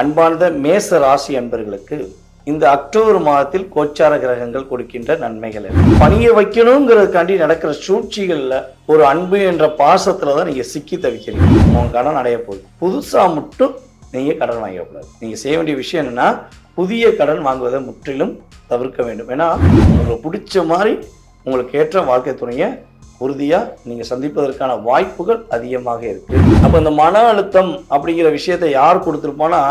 அன்பார்ந்த மேச ராசி அன்பர்களுக்கு இந்த அக்டோபர் மாதத்தில் கோச்சார கிரகங்கள் கொடுக்கின்ற நன்மைகள் பணிய வைக்கணுங்கிறதுக்காண்டி நடக்கிற சூழ்ச்சிகள்ல ஒரு அன்பு என்ற பாசத்துல தான் நீங்க சிக்கி தவிக்கிறீங்க. உங்க கடன் அடைய போகுது. புதுசா மட்டும் நீங்க கடன் வாங்கக்கூடாது நீங்க செய்ய வேண்டிய விஷயம் என்னன்னா புதிய கடன் வாங்குவதை முற்றிலும் தவிர்க்க வேண்டும். ஏன்னா உங்களுக்கு பிடிச்ச மாதிரி உங்களுக்கு ஏற்ற வாழ்க்கை துணையை உறுதியாக நீங்கள் சந்திப்பதற்கான வாய்ப்புகள் அதிகமாக இருக்கு. அப்போ இந்த மன அழுத்தம் அப்படிங்கிற விஷயத்தை யார் கொடுத்துருப்போனா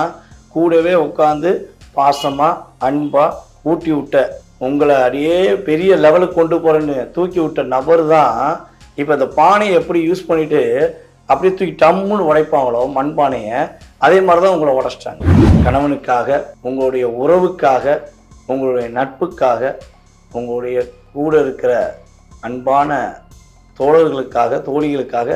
கூடவே உட்காந்து பாசமாக அன்பாக ஊட்டி விட்ட உங்களை அப்படியே பெரிய லெவலுக்கு கொண்டு போகிறேன்னு தூக்கி விட்ட நபர் தான் இப்போ இந்த பானையை எப்படி யூஸ் பண்ணிட்டு அப்படியே தூக்கி டம்முன்னு உடைப்பாங்களோ மண்பானையை அதே மாதிரி தான் உங்களை உடச்சிட்டாங்க. கணவனுக்காக உங்களுடைய உறவுக்காக உங்களுடைய நட்புக்காக உங்களுடைய கூட இருக்கிற அன்பான தோழர்களுக்காக தோழிகளுக்காக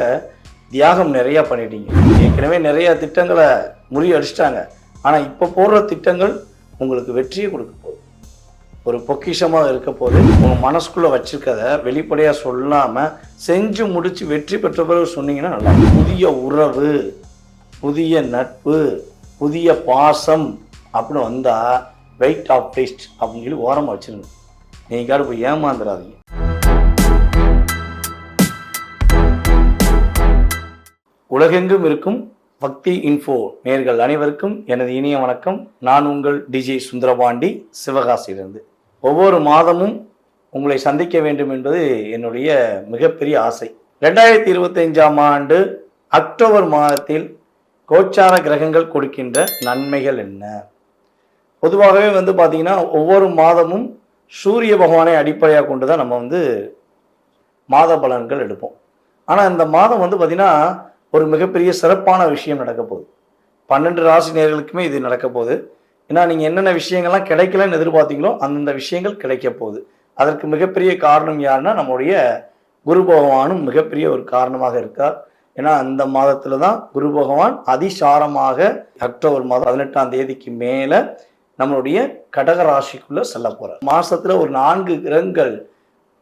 தியாகம் நிறையா பண்ணிட்டீங்க. ஏற்கனவே நிறைய திட்டங்களை முறியடிச்சிட்டாங்க ஆனால் இப்போ போடுற திட்டங்கள் உங்களுக்கு வெற்றியை கொடுக்க போகுது. ஒரு பொக்கிஷமாக இருக்க போது உங்கள் மனசுக்குள்ளே வச்சுருக்கத வெளிப்படையாக சொல்லாமல் செஞ்சு முடித்து வெற்றி பெற்ற பிறகு சொன்னீங்கன்னா நல்லா புதிய உறவு புதிய நட்பு புதிய பாசம் அப்படின்னு வந்தால் வெயிட் ஆஃப் டேஸ்ட் அப்படின்னு சொல்லி ஓரமாக வச்சுருங்க. நீங்கள் போய் ஏமாந்துடாதீங்க உலகெங்கும் இருக்கும் பக்தி இன்ஃபோ நேர்கள் அனைவருக்கும் எனது இனிய வணக்கம். நான் உங்கள் டிஜே சுந்தரபாண்டி சிவகாசியிலிருந்து. ஒவ்வொரு மாதமும் உங்களை சந்திக்க வேண்டும் என்பது என்னுடைய மிகப்பெரிய ஆசை. ரெண்டாயிரத்தி இருபத்தைஞ்சாம் ஆண்டு அக்டோபர் மாதத்தில் கோச்சார கிரகங்கள் கொடுக்கின்ற நன்மைகள் என்ன? பொதுவாகவே வந்து பார்த்திங்கன்னா ஒவ்வொரு மாதமும் சூரிய பகவானை அடிப்படையாக கொண்டு தான் நம்ம வந்து மாத பலன்கள் எடுப்போம். ஆனால் இந்த மாதம் வந்து பார்த்திங்கன்னா ஒரு மிகப்பெரிய சிறப்பான விஷயம் நடக்க போகுது. பன்னெண்டு ராசி நேர்களுக்குமே இது நடக்க போகுது. ஏன்னா நீங்கள் என்னென்ன விஷயங்கள்லாம் கிடைக்கலன்னு எதிர்பார்த்தீங்களோ அந்தந்த விஷயங்கள் கிடைக்க போகுது. அதற்கு மிகப்பெரிய காரணம் யாருன்னா நம்முடைய குரு பகவானும் மிகப்பெரிய ஒரு காரணமாக இருக்கார். ஏன்னா அந்த மாதத்துல தான் குரு பகவான் அதிசாரமாக அக்டோபர் மாதம் பதினெட்டாம் தேதிக்கு மேலே நம்மளுடைய கடக ராசிக்குள்ள செல்ல போறார். மாசத்துல ஒரு நான்கு கிரகங்கள்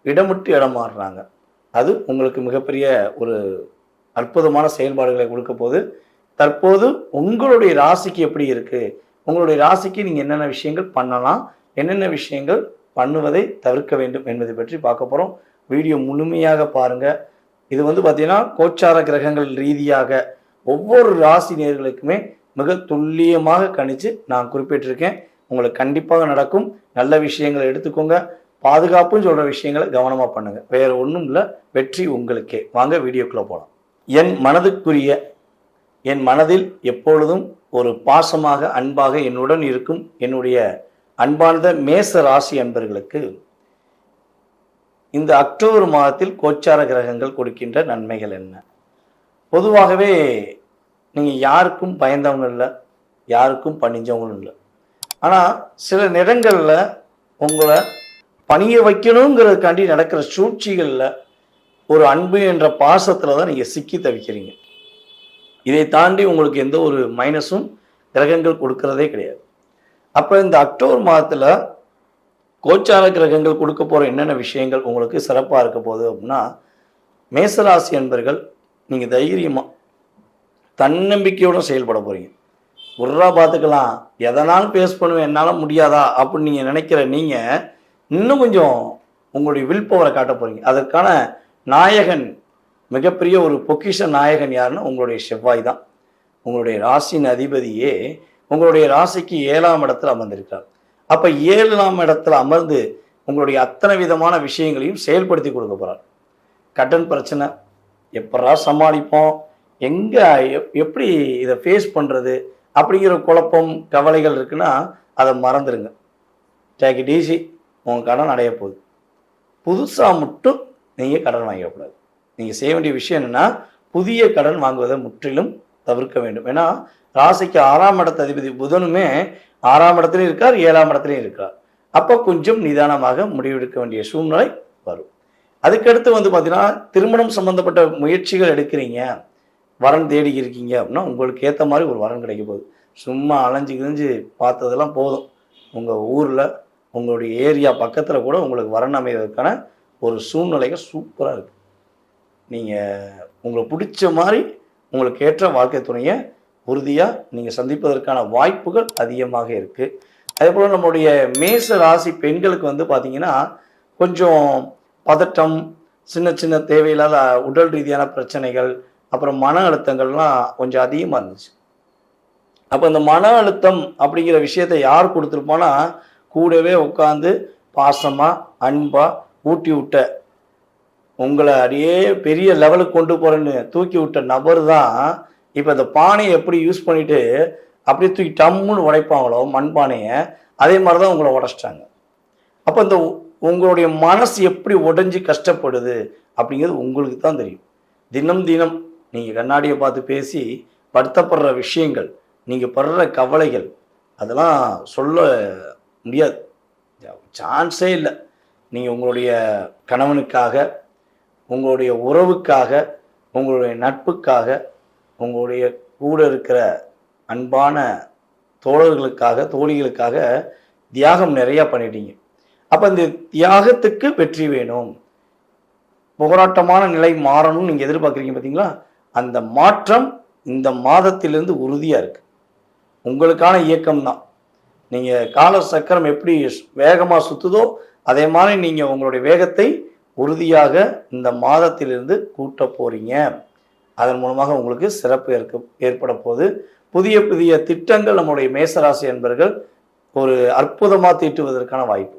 இடமிட்டு இடம் மாறுறாங்க. அது உங்களுக்கு மிகப்பெரிய ஒரு அற்புதமான செயல்பாடுகளை கொடுக்க போது தற்போது உங்களுடைய ராசிக்கு எப்படி இருக்கு? உங்களுடைய ராசிக்கு நீங்கள் என்னென்ன விஷயங்கள் பண்ணலாம்? என்னென்ன விஷயங்கள் பண்ணுவதை தவிர்க்க வேண்டும் என்பதை பற்றி பார்க்க போகிறோம் வீடியோ முழுமையாக பாருங்கள் இது வந்து பார்த்திங்கன்னா கோச்சார கிரகங்கள் ரீதியாக ஒவ்வொரு ராசி நேர்களுக்குமே மிக துல்லியமாக கணித்து நான் குறிப்பிட்டிருக்கேன். உங்களுக்கு கண்டிப்பாக நடக்கும். நல்ல விஷயங்களை எடுத்துக்கோங்க. பாதுகாப்புன்னு சொல்கிற விஷயங்களை கவனமாக பண்ணுங்கள் வேறு ஒன்றும் இல்லை. வெற்றி உங்களுக்கே. வாங்க வீடியோக்குள்ளே போகலாம் என் மனதுக்குரிய என் மனதில் எப்பொழுதும் ஒரு பாசமாக அன்பாக என்னுடன் இருக்கும் என்னுடைய அன்பார்ந்த மேச ராசி அன்பர்களுக்கு இந்த அக்டோபர் மாதத்தில் கோச்சார கிரகங்கள் கொடுக்கின்ற நன்மைகள் என்ன? பொதுவாகவே நீங்கள் யாருக்கும் பயந்தவங்க இல்லை யாருக்கும் பணிஞ்சவங்களும் இல்லை. ஆனால் சில நேரங்களில் உங்களை பணிய வைக்கணுங்கிறதுக்காண்டி நடக்கிற சூழ்ச்சிகளில் ஒரு அன்பு என்ற பாசத்தில் தான் நீங்கள் சிக்கி தவிக்கிறீங்க. இதை தாண்டி உங்களுக்கு எந்த ஒரு மைனஸும் கிரகங்கள் கொடுக்கறதே கிடையாது. அப்போ இந்த அக்டோபர் மாதத்தில் கோச்சார கிரகங்கள் கொடுக்க போகிற என்னென்ன விஷயங்கள் உங்களுக்கு சிறப்பாக இருக்க போகுது அப்படின்னா மேசராசி அன்பர்கள் நீங்கள் தைரியமாக தன்னம்பிக்கையோடு செயல்பட போகிறீங்க உர்ரா பார்த்துக்கலாம் எதனாலும் பேஸ் பண்ணுவேன் என்னால் முடியாதா அப்படின்னு நீங்கள் நினைக்கிற நீங்கள் இன்னும் கொஞ்சம் உங்களுடைய வில் பவரை காட்ட போகிறீங்க அதற்கான நாயகன் மிகப்பெரிய ஒரு பொக்கிஷ நாயகன் யாருன்னா உங்களுடைய செவ்வாய் தான். உங்களுடைய ராசியின் அதிபதியே உங்களுடைய ராசிக்கு ஏழாம் இடத்துல அமர்ந்திருக்கிறார். அப்போ ஏழாம் இடத்துல அமர்ந்து உங்களுடைய அத்தனை விதமான விஷயங்களையும் செயல்படுத்தி கொடுக்க போகிறார் கடன் பிரச்சனை எப்படா சமாளிப்போம்? எங்கே எப்- எப்படி இதை ஃபேஸ் பண்ணுறது அப்படிங்கிற குழப்பம் கவலைகள் இருக்குன்னா அதை மறந்துடுங்க டேக் இட் ஈஸி உங்கள் கடன் அடைய போகுது. புதுசாக மட்டும் நீங்கள் கடன் வாங்கக்கூடாது நீங்கள் செய்ய வேண்டிய விஷயம் என்னன்னா புதிய கடன் வாங்குவதை முற்றிலும் தவிர்க்க வேண்டும். ஏன்னா ராசிக்கு ஆறாம் இடத்த அதிபதி புதனுமே ஆறாம் இடத்துலையும் இருக்கார் ஏழாம் இடத்துலையும் இருக்கார். அப்போ கொஞ்சம் நிதானமாக முடிவெடுக்க வேண்டிய சூழ்நிலை வரும். அதுக்கடுத்து வந்து பார்த்தீங்கன்னா திருமணம் சம்பந்தப்பட்ட முயற்சிகள் எடுக்கிறீங்க. வரன் தேடி இருக்கீங்க அப்படின்னா உங்களுக்கு ஏற்ற மாதிரி ஒரு வரன் கிடைக்க போகுது. சும்மா அலைஞ்சு கிழிஞ்சு பார்த்ததெல்லாம் போதும். உங்கள் ஊரில் உங்களுடைய ஏரியா பக்கத்தில் கூட உங்களுக்கு வரன் அமைவதற்கான ஒரு சூழ்நிலைகள் சூப்பராக இருக்குது நீங்கள் உங்களுக்கு பிடிச்ச மாதிரி உங்களுக்கு ஏற்ற வாழ்க்கை துணையை உறுதியாக நீங்கள் சந்திப்பதற்கான வாய்ப்புகள் அதிகமாக இருக்குது அதே போல் நம்மளுடைய மேச ராசி பெண்களுக்கு வந்து பார்த்தீங்கன்னா கொஞ்சம் பதட்டம் சின்ன சின்ன தேவையில்லாத உடல் ரீதியான பிரச்சனைகள் அப்புறம் மன அழுத்தங்கள்லாம் கொஞ்சம் அதிகமாக இருந்துச்சு. அப்போ இந்த மன அழுத்தம் அப்படிங்கிற விஷயத்தை யார் கொடுத்துருப்போன்னா கூடவே உட்காந்து பாசமாக அன்பாக ஊட்டி விட்ட உங்களை அப்படியே பெரிய லெவலுக்கு கொண்டு போகிறேன்னு தூக்கி விட்ட நபர் தான் இப்போ இந்த பானையை எப்படி யூஸ் பண்ணிட்டு அப்படியே தூக்கி டம்முன்னு உடைப்பாங்களோ மண்பானையை அதே மாதிரி தான் உங்களை உடச்சிட்டாங்க. அப்போ இந்த உ- உங்களுடைய மனசு எப்படி உடைஞ்சு கஷ்டப்படுது அப்படிங்கிறது உங்களுக்கு தான் தெரியும். தினம் தினம் நீங்கள் கண்ணாடியை பார்த்து பேசி வருத்தப்படுற விஷயங்கள் நீங்கள் படுற கவலைகள் அதெல்லாம் சொல்ல முடியாது. சான்ஸே இல்லை. நீங்கள் உங்களுடைய கணவனுக்காக உங்களுடைய உறவுக்காக உங்களுடைய நட்புக்காக உங்களுடைய கூட இருக்கிற அன்பான தோழர்களுக்காக தோழிகளுக்காக தியாகம் நிறையா பண்ணிட்டீங்க. அப்போ இந்த தியாகத்துக்கு வெற்றி வேணும். போராட்டமான நிலை மாறணும்னு நீங்கள் எதிர்பார்க்குறீங்க பார்த்தீங்களா அந்த மாற்றம் இந்த மாதத்திலிருந்து உறுதியாக இருக்குது உங்களுக்கான இயக்கம் தான் நீங்கள் கால சக்கரம் எப்படி வேகமாக சுற்றுதோ அதே மாதிரி நீங்கள் உங்களுடைய வேகத்தை உறுதியாக இந்த மாதத்திலிருந்து கூட்ட போறீங்க. அதன் மூலமாக உங்களுக்கு சிறப்பு ஏற்க ஏற்பட போகுது. புதிய புதிய திட்டங்கள் நம்முடைய மேசராசி என்பர்கள் ஒரு அற்புதமாக தீட்டுவதற்கான வாய்ப்பு.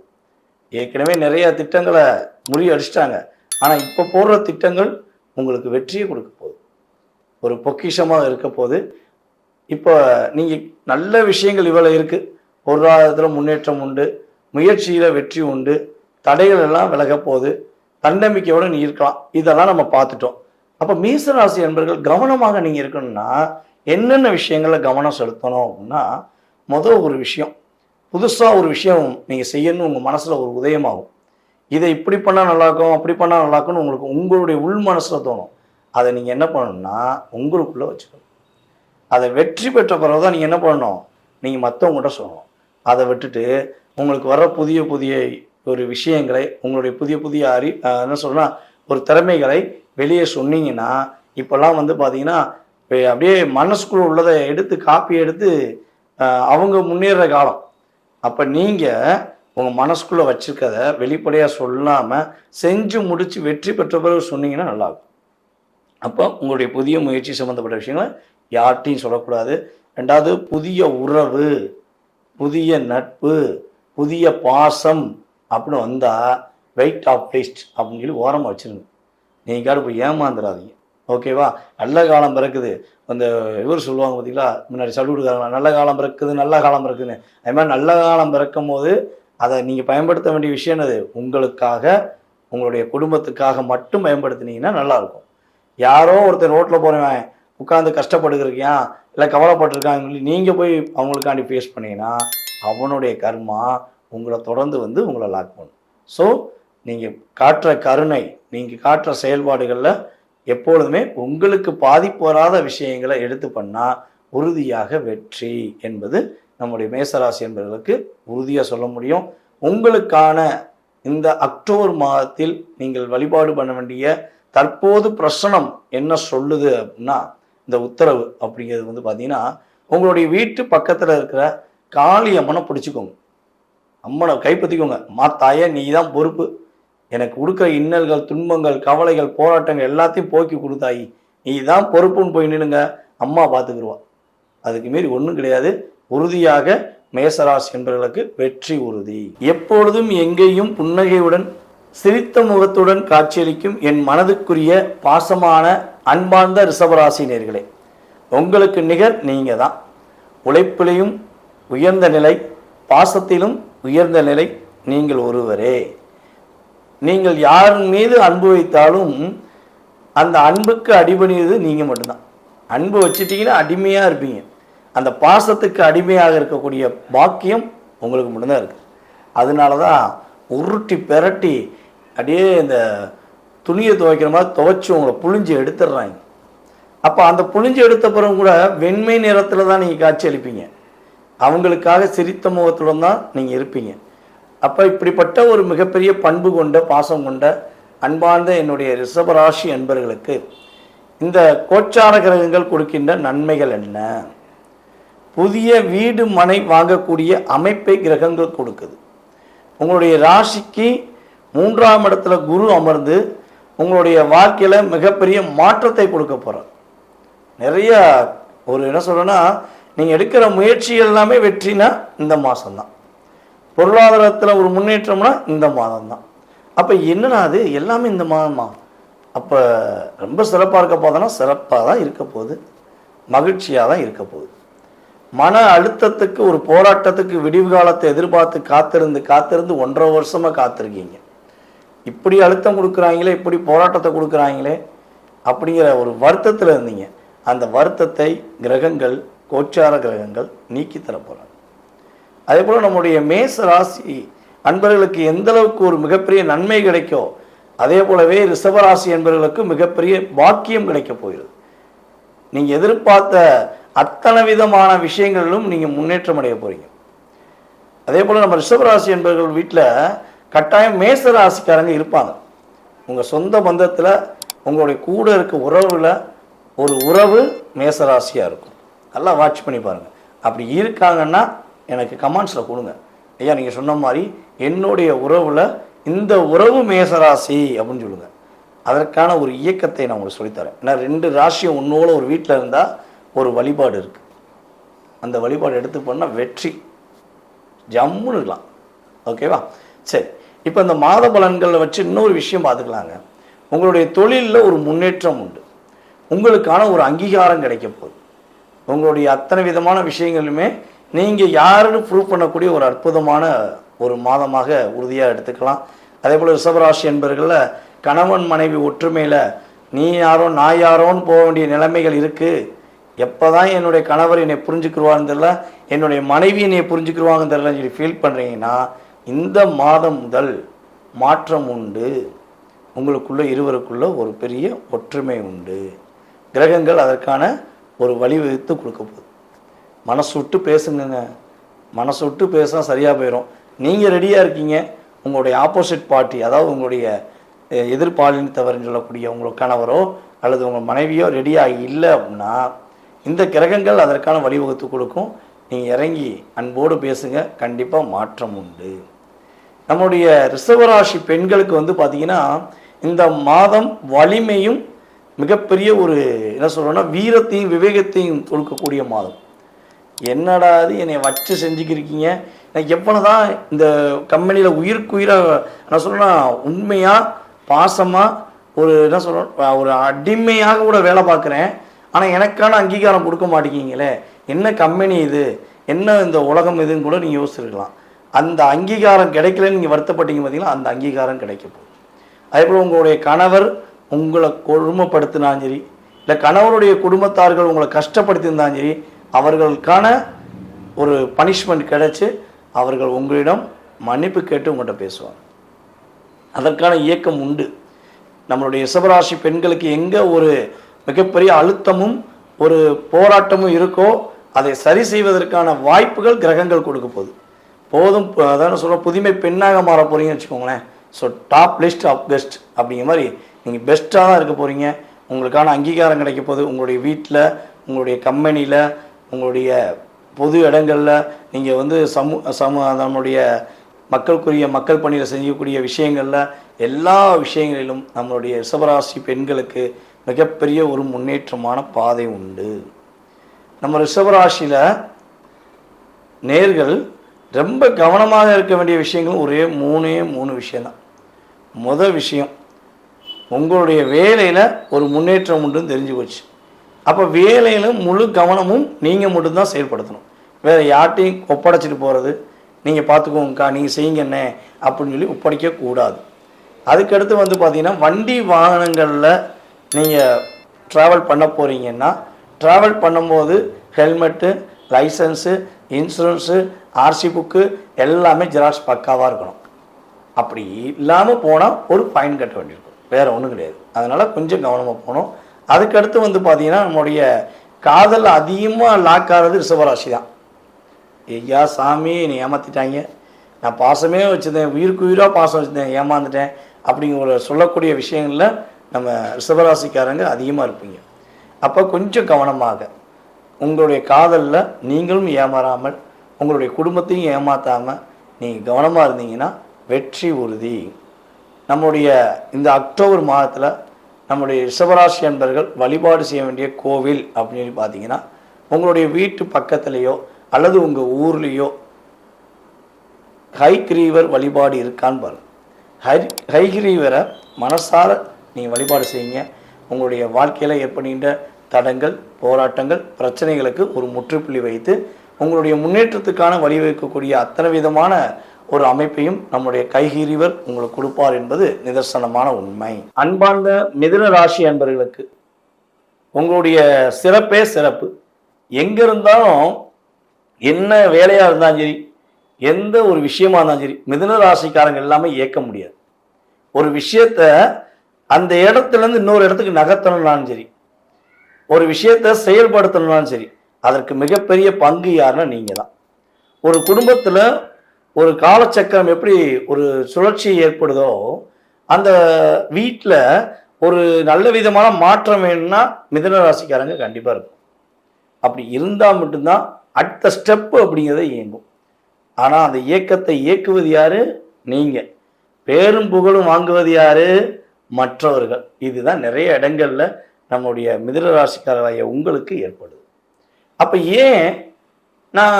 ஏற்கனவே நிறைய திட்டங்களை முறியடிச்சிட்டாங்க. ஆனால் இப்போ போடுற திட்டங்கள் உங்களுக்கு வெற்றியை கொடுக்க போகுது. ஒரு பொக்கிஷமாக இருக்க போது இப்போ நீங்கள் நல்ல விஷயங்கள் இவ்வளோ இருக்குது பொருளாதாரத்தில் முன்னேற்றம் உண்டு முயற்சியில் வெற்றி உண்டு தடைகள் எல்லாம் விலக போகுது தன்னம்பிக்கையோடு நீ இருக்கலாம். இதெல்லாம் நம்ம பார்த்துட்டோம். அப்போ மீசராசி என்பர்கள் கவனமாக நீங்கள் இருக்கணும்னா என்னென்ன விஷயங்களில் கவனம் செலுத்தணும் அப்படின்னா முதல் ஒரு விஷயம் புதுசாக ஒரு விஷயம் நீங்கள் செய்யணும்னு உங்கள் மனசில் ஒரு உதயமாகும். இதை இப்படி பண்ணால் நல்லாயிருக்கும் அப்படி பண்ணால் நல்லாயிருக்கும்னு உங்களுக்கு உங்களுடைய உள் மனசில் தோணும். அதை நீங்கள் என்ன பண்ணணும்னா உங்களுக்குள்ளே வச்சுக்கணும். அதை வெற்றி பெற்ற பிறகு தான் நீங்கள் என்ன பண்ணணும்? நீங்கள் மற்றவங்ககிட்ட சொல்லணும். அதை விட்டுட்டு உங்களுக்கு வர புதிய புதிய ஒரு விஷயங்களை உங்களுடைய புதிய புதிய அறி என்ன சொல்றேன்னா ஒரு திறமைகளை வெளியே சொன்னீங்கன்னா இப்போல்லாம் வந்து பார்த்தீங்கன்னா அப்படியே மனசுக்குள்ள உள்ளதை எடுத்து காப்பி எடுத்து அவங்க முன்னேற காலம். அப்போ நீங்கள் உங்கள் மனசுக்குள்ளே வச்சுருக்கத வெளிப்படையாக சொல்லாமல் செஞ்சு முடித்து வெற்றி பெற்ற பிறகு சொன்னீங்கன்னா நல்லாயிருக்கும் அப்போ உங்களுடைய புதிய முயற்சி சம்மந்தப்பட்ட விஷயங்களை யார்கிட்டையும் சொல்லக்கூடாது. ரெண்டாவது புதிய உறவு. புதிய நட்பு புதிய பாசம் அப்படின்னு வந்தால் வெயிட் ஆஃப் லிஸ்ட் அப்படின்னு சொல்லி ஓரமாக வச்சிருங்க. நீங்கள் போய் ஏமாந்துடாதீங்க ஓகேவா நல்ல காலம் பிறக்குது. அந்த இவர் சொல்லுவாங்க பார்த்தீங்களா முன்னாடி சல்லுடுக்காரங்களா நல்ல காலம் பிறக்குது நல்ல காலம் பிறக்குதுன்னு. அது மாதிரி நல்ல காலம் பிறக்கும் போது அதை நீங்கள் பயன்படுத்த வேண்டிய விஷயம் என்னது? உங்களுக்காக உங்களுடைய குடும்பத்துக்காக மட்டும் பயன்படுத்தினீங்கன்னா நல்லாயிருக்கும் யாரோ ஒருத்தர் ரோட்டில் போகிறவன் உட்காந்து கஷ்டப்படுகிறக்கியா இல்லை கவலைப்பட்டிருக்காங்க சொல்லி நீங்கள் போய் அவங்களுக்காண்டி ஃபேஸ் பண்ணீங்கன்னா அவனுடைய கர்மா உங்களை தொடர்ந்து வந்து உங்களை லாக் பண்ணும். ஸோ நீங்கள் காட்டுற கருணை நீங்கள் காட்டுற செயல்பாடுகளில் எப்பொழுதுமே உங்களுக்கு பாதிப்பு வராத விஷயங்களை எடுத்து பண்ணால் உறுதியாக வெற்றி என்பது நம்முடைய மேசராசி என்பவர்களுக்கு உறுதியாக சொல்ல முடியும். உங்களுக்கான இந்த அக்டோபர் மாதத்தில் நீங்கள் வழிபாடு பண்ண வேண்டிய தற்போது பிரசனம் என்ன சொல்லுது அப்படின்னா இந்த உத்தரவு அப்படிங்கிறது வந்து பார்த்தீங்கன்னா உங்களுடைய வீட்டு பக்கத்தில் இருக்கிற காளி அம்மனை பிடிச்சிக்கோங்க. அம்மனை கைப்பற்றிக்கோங்க. மாத்தாய நீ தான் பொறுப்பு. எனக்கு கொடுக்குற இன்னல்கள் துன்பங்கள் கவலைகள் போராட்டங்கள் எல்லாத்தையும் போக்கி கொடுத்தாயி. நீ தான் பொறுப்புன்னு போய் நின்னுங்க அம்மா பார்த்துக்குருவா அதுக்கு மீறி ஒன்றும் கிடையாது. உறுதியாக மேசராசி என்பவர்களுக்கு வெற்றி உறுதி. எப்பொழுதும் எங்கேயும் புன்னகையுடன் சிரித்த முகத்துடன் காட்சியளிக்கும் என் மனதுக்குரிய பாசமான அன்பார்ந்த ரிஷபராசினியர்களே உங்களுக்கு நிகர் நீங்கள் தான் உழைப்பிலையும் உயர்ந்த நிலை பாசத்திலும் உயர்ந்த நிலை நீங்கள் ஒருவரே. நீங்கள் யார் மீது அன்பு வைத்தாலும் அந்த அன்புக்கு அடிபணியது நீங்கள் மட்டும்தான். அன்பு வச்சுட்டிங்கன்னா அடிமையாக இருப்பீங்க. அந்த பாசத்துக்கு அடிமையாக இருக்கக்கூடிய பாக்கியம் உங்களுக்கு மட்டும்தான் இருக்குது அதனால தான் உருட்டி பெரட்டி அப்படியே இந்த துணியை துவைக்கிற மாதிரி துவைச்சி உங்களை புழிஞ்சு எடுத்துடுறாங்க. அப்போ அந்த புழிஞ்சு எடுத்த பிறகு கூட வெண்மை நிறத்தில் தான் நீங்கள் காட்சி அளிப்பீங்க. அவங்களுக்காக சிரித்த முகத்துடன் தான் நீங்கள் இருப்பீங்க. அப்போ இப்படிப்பட்ட ஒரு மிகப்பெரிய பண்பு கொண்ட பாசம் கொண்ட அன்பார்ந்த என்னுடைய ரிஷபராசி அன்பர்களுக்கு இந்த கோச்சார கிரகங்கள் கொடுக்கின்ற நன்மைகள் என்ன? புதிய வீடு மனை வாங்கக்கூடிய அமைப்பை கிரகங்கள் கொடுக்குது. உங்களுடைய ராசிக்கு மூன்றாம் இடத்துல குரு அமர்ந்து உங்களுடைய வாழ்க்கையில் மிகப்பெரிய மாற்றத்தை கொடுக்க போகிறார் நிறைய ஒரு என்ன சொல்கிறேன்னா நீங்கள் எடுக்கிற முயற்சிகள் எல்லாமே வெற்றினா இந்த மாதம்தான் பொருளாதாரத்தில் ஒரு முன்னேற்றம்னா இந்த மாதம் தான் அப்போ என்னன்னா அது எல்லாமே இந்த மாதமா அப்போ ரொம்ப சிறப்பாக இருக்க போதுன்னா சிறப்பாக தான் இருக்க போகுது. மகிழ்ச்சியாக தான் இருக்க போகுது. மன அழுத்தத்துக்கு ஒரு போராட்டத்துக்கு விடிவு காலத்தை எதிர்பார்த்து காத்திருந்து காத்திருந்து ஒன்றரை வருஷமாக காத்திருக்கீங்க. இப்படி அழுத்தம் கொடுக்குறாங்களே இப்படி போராட்டத்தை கொடுக்குறாங்களே அப்படிங்கிற ஒரு வருத்தத்தில் இருந்தீங்க. அந்த வருத்தத்தை கிரகங்கள் கோச்சார கிரகங்கள் நீக்கி தர அதே போல் நம்முடைய மேச ராசி அன்பர்களுக்கு எந்த அளவுக்கு ஒரு மிகப்பெரிய நன்மை கிடைக்கோ அதே போலவே ரிஷபராசி என்பவர்களுக்கு மிகப்பெரிய பாக்கியம் கிடைக்க போகிறது. நீங்கள் எதிர்பார்த்த அத்தனை விதமான விஷயங்களிலும் நீங்கள் முன்னேற்றம் அடைய போகிறீங்க அதே போல் நம்ம ரிஷபராசி என்பவர்கள் வீட்டில் கட்டாயம் மேச ராசிக்காரங்க இருப்பாங்க. உங்கள் சொந்த பந்தத்தில் உங்களுடைய கூட இருக்க உறவில் ஒரு உறவு மேசராசியாக இருக்கும். நல்லா வாட்ச் பண்ணி பாருங்கள் அப்படி இருக்காங்கன்னா எனக்கு கமெண்ட்ஸில் கொடுங்க. ஐயா நீங்கள் சொன்ன மாதிரி என்னுடைய உறவில் இந்த உறவு மேசராசி அப்படின்னு சொல்லுங்கள் அதற்கான ஒரு இயக்கத்தை நான் உங்களுக்கு சொல்லித்தரேன். ஏன்னா ரெண்டு ராசியும் உன்னோட ஒரு வீட்டில் இருந்தால் ஒரு வழிபாடு இருக்குது அந்த வழிபாடு எடுத்து பண்ணால் வெற்றி. ஜம்முன்னு இருக்கலாம். ஓகேவா? சரி. இப்போ இந்த மாத பலன்களை வச்சு இன்னொரு விஷயம் பார்த்துக்கலாங்க. உங்களுடைய தொழிலில் ஒரு முன்னேற்றம் உண்டு. உங்களுக்கான ஒரு அங்கீகாரம் கிடைக்க போகுது. உங்களுடைய அத்தனை விதமான விஷயங்களுமே நீங்கள் யாருன்னு ப்ரூவ் பண்ணக்கூடிய ஒரு அற்புதமான ஒரு மாதமாக உறுதியாக எடுத்துக்கலாம். அதே போல் ரிஷபராசி என்பர்களில் கணவன் மனைவி ஒற்றுமையில் நீ யாரோ நான் யாரோன்னு போக வேண்டிய நிலைமைகள் இருக்குது எப்போ தான் என்னுடைய கணவர் என்னை புரிஞ்சுக்கிடுவான்னு தெரில என்னுடைய மனைவி என்னை புரிஞ்சுக்கிடுவாங்கன்னு தெரிலன்னு சொல்லி ஃபீல் பண்ணுறீங்கன்னா இந்த மாதம் முதல் மாற்றம் உண்டு. உங்களுக்குள்ள இருவருக்குள்ள ஒரு பெரிய ஒற்றுமை உண்டு. கிரகங்கள் அதற்கான ஒரு வழிவகுத்து கொடுக்க போகுது. மனசு விட்டு பேசுங்கங்க. மனசு விட்டு பேசினா சரியாக போயிடும் நீங்கள் ரெடியாக இருக்கீங்க. உங்களுடைய ஆப்போசிட் பார்ட்டி அதாவது உங்களுடைய அஹ், எதிர்பாலினத்தவர்னு சொல்லக்கூடிய உங்கள் கணவரோ அல்லது உங்கள் மனைவியோ ரெடியாக இல்லை அப்படின்னா இந்த கிரகங்கள் அதற்கான வழிவகுத்து கொடுக்கும். நீங்கள் இறங்கி அன்போடு பேசுங்க. கண்டிப்பாக மாற்றம் உண்டு. நம்முடைய ரிஷபராசி பெண்களுக்கு வந்து பார்த்தீங்கன்னா இந்த மாதம் வலிமையும் மிகப்பெரிய ஒரு என்ன சொல்கிறோன்னா வீரத்தையும் விவேகத்தையும் கொடுக்கக்கூடிய மாதம். என்னடா அது என்னை வச்சு செஞ்சுக்கிருக்கீங்க? எனக்கு எப்போ தான் இந்த கம்பெனியில் உயிருக்குயிராக என்ன சொல்லணும்னா உண்மையாக பாசமாக ஒரு என்ன சொல்கிறோம் ஒரு அடிமையாக கூட வேலை பார்க்குறேன். ஆனால் எனக்கான அங்கீகாரம் கொடுக்க மாட்டேங்கிங்களே என்ன கம்பெனி இது? என்ன இந்த உலகம் இதுன்னு கூட நீங்கள் யோசிச்சிருக்கலாம். அந்த அங்கீகாரம் கிடைக்கலன்னு நீங்கள் வருத்தப்பட்டீங்க பார்த்தீங்கன்னா அந்த அங்கீகாரம் கிடைக்க போகுது. அதே போல் உங்களுடைய கணவர் உங்களை கொடுமைப்படுத்தினாலும் சரி இல்லை கணவருடைய குடும்பத்தார்கள் உங்களை கஷ்டப்படுத்தியிருந்தாலும் சரி அவர்களுக்கான ஒரு பனிஷ்மெண்ட் கிடைச்சி அவர்கள் உங்களிடம் மன்னிப்பு கேட்டு உங்கள்கிட்ட பேசுவாங்க. அதற்கான இயக்கம் உண்டு. நம்மளுடைய ரிஷபராசி பெண்களுக்கு எங்கே ஒரு மிகப்பெரிய அழுத்தமும் ஒரு போராட்டமும் இருக்கோ அதை சரி செய்வதற்கான வாய்ப்புகள் கிரகங்கள் கொடுக்க போகுது. போதும் ப- அதான் சொல்ற புதுமை பெண்ணாக மாற போகிறீங்கன்னு வச்சுக்கோங்களேன். So top list of best அப்படிங்கிற மாதிரி நீங்கள் பெஸ்ட்டாக தான் இருக்க போகிறீங்க உங்களுக்கான அங்கீகாரம் கிடைக்க போகுது. உங்களுடைய வீட்டில் உங்களுடைய கம்பெனியில் உங்களுடைய பொது இடங்களில் நீங்கள் வந்து சமூ சமூ நம்மளுடைய மக்களுக்குரிய மக்கள் பணியில் செய்யக்கூடிய விஷயங்களில் எல்லா விஷயங்களிலும் நம்மளுடைய ரிஷபராசி பெண்களுக்கு மிகப்பெரிய ஒரு முன்னேற்றமான பாதை உண்டு. நம்ம ரிஷபராசியில் நேர்கள் ரொம்ப கவனமாக இருக்க வேண்டிய விஷயங்களும் ஒரே மூணே மூணு விஷயம்தான். முதல் விஷயம் உங்களுடைய வேலையில் ஒரு முன்னேற்றம் உண்டுன்னு தெரிஞ்சு போச்சு. அப்போ வேலையில் முழு கவனமும் நீங்கள் மட்டும்தான் செயல்படுத்தணும். வேறு யார்ட்டையும் ஒப்படைச்சிட்டு போகிறது நீங்கள் பார்த்துக்கோங்கக்கா நீங்கள் செய்யுங்க என்ன அப்படின்னு சொல்லி ஒப்படைக்க கூடாது. அதுக்கடுத்து வந்து பார்த்திங்கன்னா வண்டி வாகனங்களில் நீங்கள் ட்ராவல் பண்ண போகிறீங்கன்னா ட்ராவல் பண்ணும்போது helmet license insurance RC book எல்லாமே ஜெராக்ஸ் பக்காவாக இருக்கணும். அப்படி இல்லாமல் போனால் ஒரு ஃபைன் கட்ட வேண்டியிருக்கும். வேறு ஒன்றும் கிடையாது. அதனால் கொஞ்சம் கவனமாக போகணும். அதுக்கடுத்து வந்து பார்த்தீங்கன்னா நம்மளுடைய காதல் அதிகமாக லாக் ஆகிறது ரிஷபராசி தான் ஐயா சாமி என்னை ஏமாற்றிட்டாங்க நான் பாசமே வச்சுருந்தேன் உயிருக்கு உயிராக பாசம் வச்சுருந்தேன் ஏமாந்துட்டேன். அப்படிங்கிற ஒரு சொல்லக்கூடிய விஷயங்களில் நம்ம ரிஷபராசிக்காரங்க அதிகமாக இருப்பீங்க. அப்போ கொஞ்சம் கவனமாக உங்களுடைய காதலில் நீங்களும் ஏமாறாமல் உங்களுடைய குடும்பத்தையும் ஏமாற்றாமல் நீங்கள் கவனமாக இருந்தீங்கன்னா வெற்றி உறுதி. நம்முடைய இந்த அக்டோபர் மாதத்தில் நம்முடைய ரிஷபராசி அன்பர்கள் வழிபாடு செய்ய வேண்டிய கோவில் அப்படின்னு பார்த்தீங்கன்னா உங்களுடைய வீட்டு பக்கத்துலேயோ அல்லது உங்கள் ஊர்லேயோ ஹைகிரீவர் வழிபாடு இருக்கான்னு பாருங்கள் ஹை ஹைகிரீவரை மனசார நீங்கள் வழிபாடு செய்யுங்க. உங்களுடைய வாழ்க்கையில் ஏற்படுகின்ற தடங்கள் போராட்டங்கள் பிரச்சனைகளுக்கு ஒரு முற்றுப்புள்ளி வைத்து உங்களுடைய முன்னேற்றத்துக்கான வழிவகுக்கக்கூடிய அத்தனை விதமான ஒரு அமைப்பையும் நம்முடைய கைகீறிவர் உங்களுக்கு கொடுப்பார் என்பது நிதர்சனமான உண்மை. அன்பார்ந்த மிதுன ராசி அன்பர்களுக்கு உங்களுடைய சிறப்பே சிறப்பு. எங்க இருந்தாலும் என்ன வேலையா இருந்தாலும் சரி எந்த ஒரு விஷயமா இருந்தாலும் சரி மிதுன ராசிக்காரங்க எல்லாமே இயக்க முடியாது. ஒரு விஷயத்த அந்த இடத்துல இருந்து இன்னொரு இடத்துக்கு நகர்த்தணும்னாலும் சரி ஒரு விஷயத்த செயல்படுத்தணும்னாலும் சரி அதற்கு மிகப்பெரிய பங்கு யாருன்னா நீங்கள் தான் ஒரு குடும்பத்தில் ஒரு காலச்சக்கரம் எப்படி ஒரு சுழற்சி ஏற்படுதோ அந்த வீட்டில் ஒரு நல்ல விதமான மாற்றம் வேணும்னா மிதன ராசிக்காரங்க கண்டிப்பாக இருக்கும். அப்படி இருந்தால் மட்டும்தான் அடுத்த ஸ்டெப்பு அப்படிங்கிறத இயங்கும். ஆனால் அந்த இயக்கத்தை இயக்குவது யார்? நீங்கள் பேரும் புகழும் வாங்குவது யார்? மற்றவர்கள். இதுதான் நிறைய இடங்கள்ல நம்முடைய மிதன ராசிக்காரராக உங்களுக்கு ஏற்படுது. அப்போ ஏன் நான்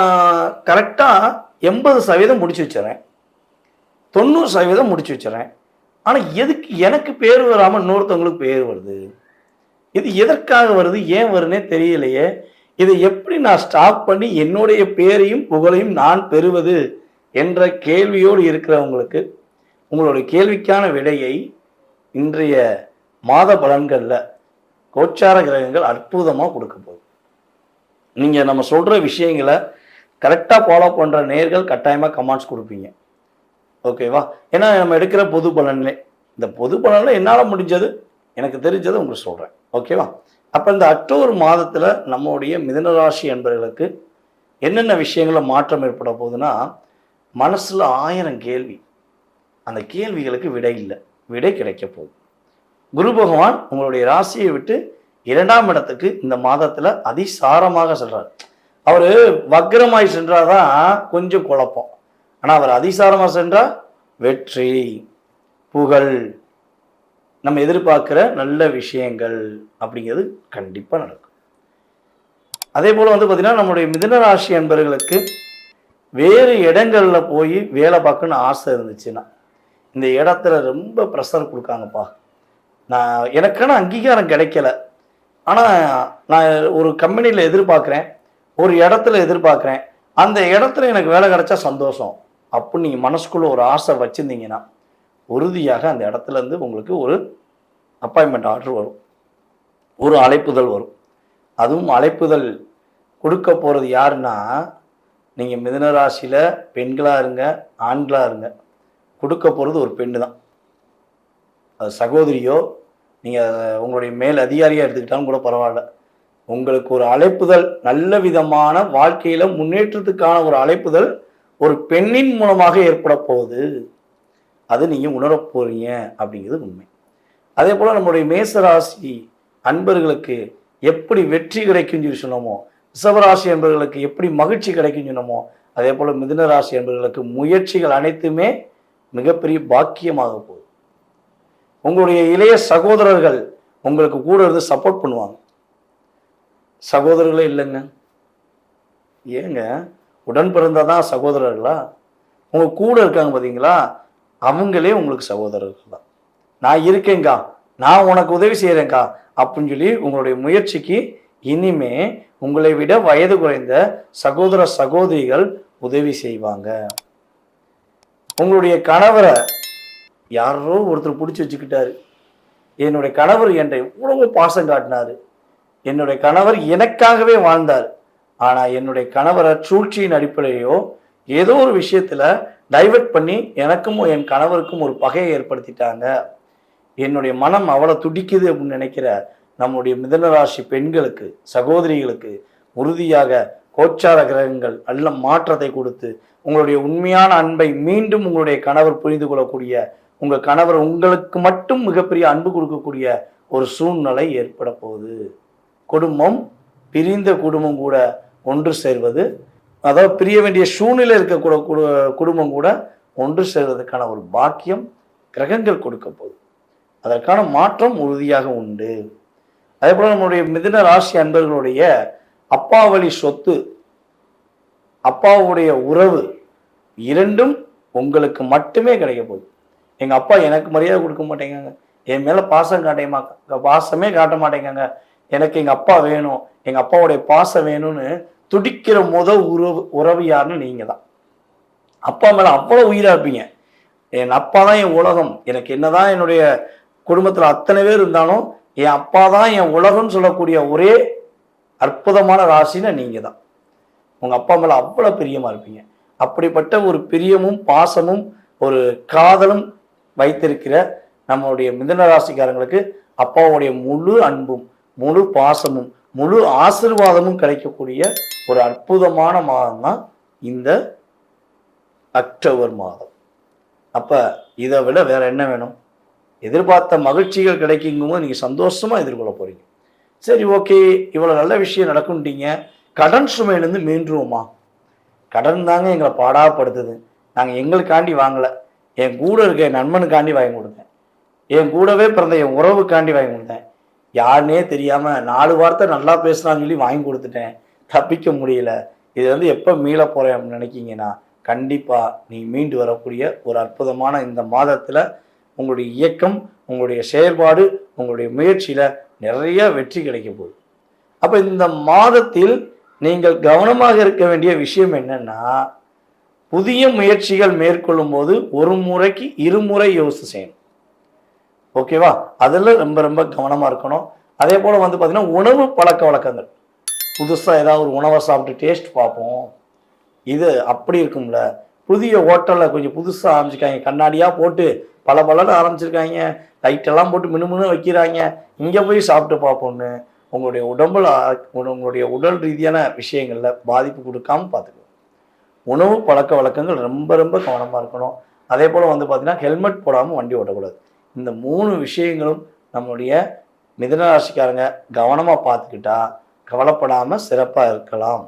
கரெக்டாக எண்பது சதவீதம் முடிச்சு வச்சுறேன்? தொண்ணூறு சதவீதம் முடிச்சு வச்சுறேன். ஆனால் எதுக்கு எனக்கு பேர் வராமல் இன்னொருத்தவங்களுக்கு பேர் வருது? இது எதற்காக வருது? ஏன் வருன்னே தெரியலையே. இதை எப்படி நான் ஸ்டாப் பண்ணி என்னுடைய பேரையும் புகழையும் நான் பெறுவது என்ற கேள்வியோடு இருக்கிறவங்களுக்கு உங்களுடைய கேள்விக்கான விடையை இன்றைய மாத பலன்களில் கோச்சார கிரகங்கள் அற்புதமாக கொடுக்க போகுது. நீங்கள் நம்ம சொல்கிற விஷயங்களை கரெக்டாக ஃபாலோ பண்ணுற நேர்கள் கட்டாயமாக கமெண்ட்ஸ் கொடுப்பீங்க. ஓகேவா ஏன்னா நம்ம எடுக்கிற பொது பலன்லே. இந்த பொது பலனில் என்னால் முடிஞ்சது? எனக்கு தெரிஞ்சதை உங்களுக்கு சொல்கிறேன் ஓகேவா அப்போ இந்த அக்டோபர் மாதத்தில் நம்முடைய மிதனராசி என்பவர்களுக்கு என்னென்ன விஷயங்களில் மாற்றம் ஏற்பட போகுதுன்னா மனசில் ஆயிரம் கேள்வி. அந்த கேள்விகளுக்கு விடை இல்லை. விடை கிடைக்க போகுது. குரு பகவான் உங்களுடைய ராசியை விட்டு இரண்டாம் இடத்துக்கு இந்த மாதத்தில் அதிசாரமாக செல்றார். அவர் வக்ரமாய் சென்றாதான் கொஞ்சம் குழப்பம். ஆனால் அவர் அதிசாரமாக சென்றால் வெற்றி புகழ் நம்ம எதிர்பார்க்குற நல்ல விஷயங்கள் அப்படிங்கிறது கண்டிப்பாக நடக்கும். அதே போல் வந்து பார்த்திங்கன்னா நம்முடைய மிதுன ராசி அன்பர்களுக்கு வேறு இடங்கள்ல போய் வேலை பார்க்கணும்னு ஆசை இருந்துச்சுன்னா இந்த இடத்துல ரொம்ப ப்ரெஷர் கொடுக்காங்கப்பா. நான் எனக்கான அங்கீகாரம் கிடைக்கல. ஆனால் நான் ஒரு கம்பெனியில் எதிர்பார்க்குறேன். ஒரு இடத்துல எதிர்பார்க்குறேன். அந்த இடத்துல எனக்கு வேலை கிடைச்சா சந்தோஷம். அப்படின்னு நீங்கள் மனசுக்குள்ளே ஒரு ஆசை வச்சுருந்தீங்கன்னா உறுதியாக அந்த இடத்துல இருந்து உங்களுக்கு ஒரு அப்பாயின்மெண்ட் ஆர்டர் வரும். ஒரு அழைப்புதல் வரும். அதுவும் அழைப்புதல் கொடுக்க போகிறது யாருன்னா நீங்கள் மிதுன ராசியில் பெண்களாக இருங்க ஆண்களாக இருங்க. கொடுக்க போகிறது ஒரு பெண்ணு தான் அது சகோதரியோ நீங்கள் உங்களுடைய மேல் அதிகாரியாக எடுத்துக்கிட்டாலும் கூட பரவாயில்ல. உங்களுக்கு ஒரு அழைப்புதல் நல்ல விதமான வாழ்க்கையில் முன்னேற்றத்துக்கான ஒரு அழைப்புதல் ஒரு பெண்ணின் மூலமாக ஏற்பட போகுது. அது நீங்கள் உணரப்போறீங்க அப்படிங்கிறது உண்மை. அதே போல் நம்முடைய மேசராசி அன்பர்களுக்கு எப்படி வெற்றி கிடைக்கும்னு சொல்லி சொன்னோமோ ரிஷபராசி என்பவர்களுக்கு எப்படி மகிழ்ச்சி கிடைக்கும்னு சொன்னோமோ அதே போல் மிதுன ராசி என்பவர்களுக்கு முயற்சிகள் அனைத்துமே மிகப்பெரிய பாக்கியமாக போகுது. உங்களுடைய இளைய சகோதரர்கள் உங்களுக்கு கூட இருந்து சப்போர்ட் பண்ணுவாங்க. சகோதரர்களே இல்லைங்க. ஏங்க உடன் பிறந்தாதான் சகோதரர்களா? உங்கள் கூட இருக்காங்க பார்த்தீங்களா அவங்களே உங்களுக்கு சகோதரர்கள் தான். நான் இருக்கேங்க்கா நான் உனக்கு உதவி செய்கிறேங்க்கா அப்படின்னு சொல்லி உங்களுடைய முயற்சிக்கு இனிமே உங்களை விட வயது குறைந்த சகோதர சகோதரிகள் உதவி செய்வாங்க. உங்களுடைய கணவரை யாரோ ஒருத்தர் பிடிச்சி வச்சுக்கிட்டாரு. என்னுடைய கணவர் என்ற எவ்வளவு பாசம் காட்டினார். என்னுடைய கணவர் எனக்காகவே வாழ்ந்தார். ஆனால் என்னுடைய கணவரை சூழ்ச்சியின் அடிப்படையோ ஏதோ ஒரு விஷயத்தில் டைவர்ட் பண்ணி எனக்கும் என் கணவருக்கும் ஒரு பகையை ஏற்படுத்திட்டாங்க. என்னுடைய மனம் அவ்வளோ துடிக்குது அப்படின்னு நினைக்கிற நம்முடைய மிதனராசி பெண்களுக்கு சகோதரிகளுக்கு உறுதியாக கோச்சார கிரகங்கள் நல்ல மாற்றத்தை கொடுத்து உங்களுடைய உண்மையான அன்பை மீண்டும் உங்களுடைய கணவர் புரிந்து கொள்ளக்கூடிய உங்கள் கணவர் உங்களுக்கு மட்டும் மிகப்பெரிய அன்பு கொடுக்கக்கூடிய ஒரு சூழ்நிலை ஏற்பட போகுது குடும்பம் பிரிந்த குடும்பம் கூட ஒன்று சேர்வது அதாவது பிரிய வேண்டிய சூழ்நிலை இருக்கக்கூட குடும்பம் கூட ஒன்று சேர்வதற்கான ஒரு பாக்கியம் கிரகங்கள் கொடுக்க போகுது. அதற்கான மாற்றம் உறுதியாக உண்டு. அதே போல் நம்மளுடைய மிதுன ராசி அன்பர்களுடைய அப்பாவளி சொத்து அப்பாவுடைய உறவு இரண்டும் உங்களுக்கு மட்டுமே கிடைக்க போகுது. எங்க அப்பா எனக்கு மரியாதை கொடுக்க மாட்டேங்காங்க. என் மேல பாசம் காட்டேமா பாசமே காட்ட மாட்டேங்காங்க. எனக்கு எங்க அப்பா வேணும் எங்க அப்பாவுடைய பாசம் வேணும்னு துடிக்கிற முத உறவு உறவு யாருன்னு தான் அப்பா மேல அவ்வளவு உயிரா இருப்பீங்க. என் அப்பா தான் என் உலகம். எனக்கு என்னதான் என்னுடைய குடும்பத்துல அத்தனை பேர் இருந்தாலும் என் அப்பா தான் என் உலகம்னு சொல்லக்கூடிய ஒரே அற்புதமான ராசின்னு நீங்க தான் உங்க அப்பா மேல அவ்வளவு பிரியமா இருப்பீங்க. அப்படிப்பட்ட ஒரு பிரியமும் பாசமும் ஒரு காதலும் வைத்திருக்கிற நம்மளுடைய மிதன ராசிக்காரங்களுக்கு அப்பாவுடைய முழு அன்பும் முழு பாசமும் முழு ஆசீர்வாதமும் கிடைக்கக்கூடிய ஒரு அற்புதமான மாதம் தான் இந்த அக்டோபர் மாதம். அப்போ இதை விட வேற என்ன வேணும்? எதிர்பார்த்த மகிழ்ச்சிகள் கிடைக்குங்கும்போது நீங்கள் சந்தோஷமாக எதிர்கொள்ள போகிறீங்க சரி ஓகே இவ்வளோ நல்ல விஷயம் நடக்கும்ட்டீங்க. கடன் சுமையிலேருந்து மீண்டுருவோமா? கடன் தாங்க எங்களை பாடாப்படுத்துது. நாங்கள் எங்களுக்காண்டி வாங்கலை. என் கூட இருக்க என் நண்பனுக்காண்டி வாங்கி கொடுத்தேன். என் கூடவே பிறந்த என் உறவுக்காண்டி வாங்கி கொடுத்தேன். யாருனே தெரியாமல் நாலு வார்த்தை நல்லா பேசுகிறான்னு சொல்லி வாங்கி கொடுத்துட்டேன். தப்பிக்க முடியல. இது வந்து எப்போ மீள போகிறேன் அப்படின்னு நினைக்கிங்கன்னா கண்டிப்பாக நீ மீண்டு வரக்கூடிய ஒரு அற்புதமான இந்த மாதத்தில் உங்களுடைய இயக்கம் உங்களுடைய செயல்பாடு உங்களுடைய முயற்சியில் நிறைய வெற்றி கிடைக்க போகுது. அப்போ இந்த மாதத்தில் நீங்கள் கவனமாக இருக்க வேண்டிய விஷயம் என்னென்னா புதிய முயற்சிகள் மேற்கொள்ளும் போது ஒரு முறைக்கு இருமுறை யோசிச்சு செய்யணும். ஓகேவா? அதில் ரொம்ப ரொம்ப கவனமாக இருக்கணும். அதே போல் வந்து பார்த்தீங்கன்னா உணவு பழக்க வழக்கங்கள். புதுசாக ஏதாவது ஒரு உணவை சாப்பிட்டு டேஸ்ட் பார்ப்போம். இது அப்படி இருக்கும்ல. புதிய ஹோட்டலில் கொஞ்சம் புதுசாக ஆரம்பிச்சிருக்காங்க. கண்ணாடியாக போட்டு பல பலன்னு ஆரம்பிச்சிருக்காங்க. லைட்டெல்லாம் போட்டு மினுமினு வைக்கிறாங்க. இங்கே போய் சாப்பிட்டு பார்ப்போம்னு உங்களுடைய உடம்புல உங்களுடைய உடல் ரீதியான விஷயங்களில் பாதிப்பு கொடுக்காம பார்த்துக்கணும் உணவு பழக்க வழக்கங்கள் ரொம்ப ரொம்ப கவனமாக இருக்கணும். அதே போல் வந்து பார்த்திங்கன்னா ஹெல்மெட் போடாமல் வண்டி ஓட்டக்கூடாது. இந்த மூணு விஷயங்களும் நம்மளுடைய மிதுன ராசிக்காரங்க கவனமாக பார்த்துக்கிட்டா கவலைப்படாமல் சிறப்பாக இருக்கலாம்.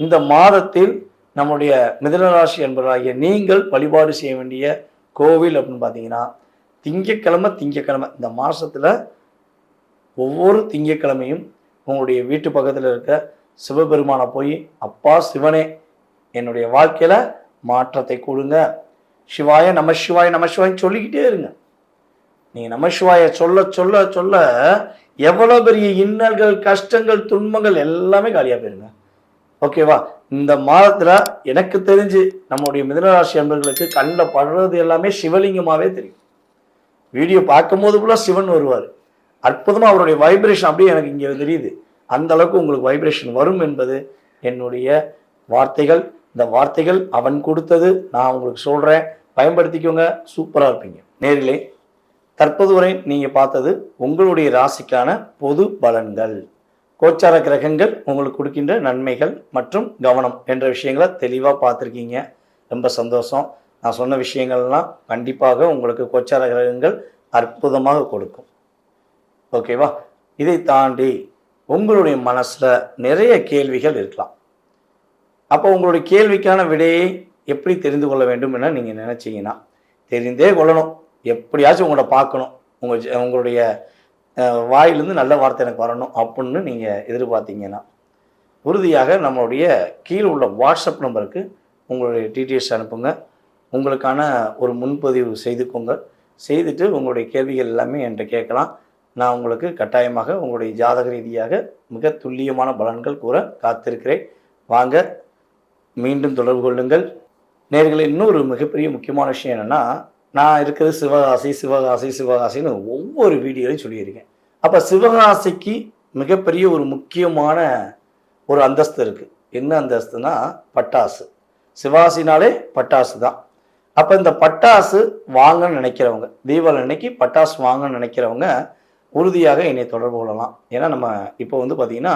இந்த மாதத்தில் நம்முடைய மிதுன ராசி என்பவராகிய நீங்கள் வழிபாடு செய்ய வேண்டிய கோவில் அப்படின்னு பார்த்தீங்கன்னா திங்கக்கிழமை திங்கக்கிழமை இந்த மாதத்தில் ஒவ்வொரு திங்கக்கிழமையும் உங்களுடைய வீட்டு பக்கத்தில் இருக்க சிவபெருமானை போய் அப்பா சிவனே என்னுடைய வாழ்க்கையில் மாற்றத்தை கொடுங்க. சிவாய நம சிவாய நம சிவாய் சொல்லிக்கிட்டே இருங்க. நீங்கள் நம சிவாய சொல்ல சொல்ல சொல்ல எவ்வளோ பெரிய இன்னல்கள் கஷ்டங்கள் துன்பங்கள் எல்லாமே காலியாக போயிருங்க. ஓகேவா? இந்த மாதத்தில் எனக்கு தெரிஞ்சு நம்முடைய மிதனராசி அன்பர்களுக்கு கண்ணில் படுறது எல்லாமே சிவலிங்கமாகவே தெரியும். வீடியோ பார்க்கும்போது கூட சிவன் வருவார். அற்புதமாக அவருடைய வைப்ரேஷன் அப்படியே எனக்கு இங்கே தெரியுது. அந்த அளவுக்கு உங்களுக்கு வைப்ரேஷன் வரும் என்பது என்னுடைய வார்த்தைகள். இந்த வார்த்தைகள் அவன் கொடுத்தது நான் உங்களுக்கு சொல்கிறேன் பயன்படுத்திக்கோங்க. சூப்பராக இருப்பீங்க. நேரிலே தற்போது வரை நீங்கள் பார்த்தது உங்களுடைய ராசிக்கான பொது பலன்கள். கோச்சார கிரகங்கள் உங்களுக்கு கொடுக்கின்ற நன்மைகள் மற்றும் கவனம் என்ற விஷயங்களை தெளிவாக பார்த்துருக்கீங்க. ரொம்ப சந்தோஷம். நான் சொன்ன விஷயங்கள்லாம் கண்டிப்பாக உங்களுக்கு கோச்சார கிரகங்கள் அற்புதமாக கொடுக்கும். ஓகேவா? இதை தாண்டி உங்களுடைய மனசில் நிறைய கேள்விகள் இருக்கலாம். அப்போ உங்களுடைய கேள்விக்கான விடையை எப்படி தெரிந்து கொள்ள வேண்டும் என நீங்கள் நினச்சிங்கன்னா தெரிந்தே கொள்ளணும். எப்படியாச்சும் உங்களை பார்க்கணும். உங்கள் ஜ- உங்களுடைய வாயிலிருந்து நல்ல வார்த்தை எனக்கு வரணும் அப்படின்னு நீங்கள் எதிர்பார்த்தீங்கன்னா உறுதியாக நம்மளுடைய கீழே உள்ள வாட்ஸ்அப் நம்பருக்கு உங்களுடைய டீட்டெயில்ஸ் அனுப்புங்க. உங்களுக்கான ஒரு முன்பதிவு செய்துக்கோங்க. செய்துட்டு உங்களுடைய கேள்விகள் எல்லாமே என்கிட்ட கேட்கலாம். நான் உங்களுக்கு கட்டாயமாக உங்களுடைய ஜாதக ரீதியாக மிக துல்லியமான பலன்கள் கூற காத்திருக்கிறேன். வாங்க மீண்டும் தொடர்பு கொள்ளுங்கள். நேர்களை இன்னொரு மிகப்பெரிய முக்கியமான விஷயம் என்னென்னா நான் இருக்கிறது சிவகாசி சிவகாசி சிவகாசின்னு ஒவ்வொரு வீடியோலையும் சொல்லியிருக்கேன். அப்போ சிவகாசிக்கு மிகப்பெரிய ஒரு முக்கியமான ஒரு அந்தஸ்து இருக்குது என்ன அந்தஸ்துனா பட்டாசு. சிவாசினாலே பட்டாசு தான். அப்போ இந்த பட்டாசு வாங்கன்னு நினைக்கிறவங்க தீபாவளி அன்னைக்கு பட்டாசு வாங்கன்னு நினைக்கிறவங்க உறுதியாக என்னை தொடர்பு கொள்ளலாம். ஏன்னா நம்ம இப்போ வந்து பார்த்திங்கன்னா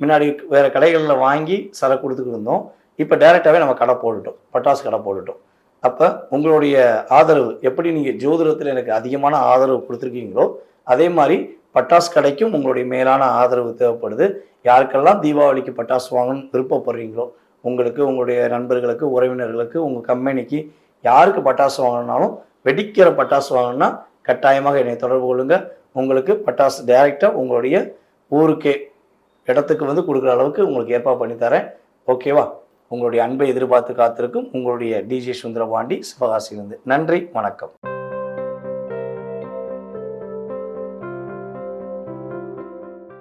முன்னாடி வேறு கடைகளில் வாங்கி சரக்கு கொடுத்துக்கிட்டு இருந்தோம். இப்போ டைரெக்டாகவே நம்ம கடை போட்டுட்டோம். பட்டாசு கடை போட்டுட்டோம். அப்போ உங்களுடைய ஆதரவு எப்படி நீங்கள் ஜோதிடத்தில் எனக்கு அதிகமான ஆதரவு கொடுத்துருக்கீங்களோ அதே மாதிரி பட்டாசு கடைக்கும் உங்களுடைய மேலான ஆதரவு தேவைப்படுது. யாருக்கெல்லாம் தீபாவளிக்கு பட்டாசு வாங்கணும்னு விருப்பப்படுறீங்களோ உங்களுக்கு உங்களுடைய நண்பர்களுக்கு உறவினர்களுக்கு உங்கள் கம்பெனிக்கு யாருக்கு பட்டாசு வாங்கணும்னாலும் வெடிக்கிற பட்டாசு வாங்கணும்னா கட்டாயமாக என்னை தொடர்பு கொள்ளுங்க. உங்களுக்கு பட்டாசு டைரெக்டாக உங்களுடைய ஊருக்கே இடத்துக்கு வந்து கொடுக்குற அளவுக்கு உங்களுக்கு ஏற்பாடு பண்ணி தரேன். ஓகேவா உங்களுடைய அன்பை எதிர்பார்த்து காத்திருக்கும் உங்களுடைய டிஜே சுந்தரபாண்டி சிவகாசியிலிருந்து. நன்றி வணக்கம்.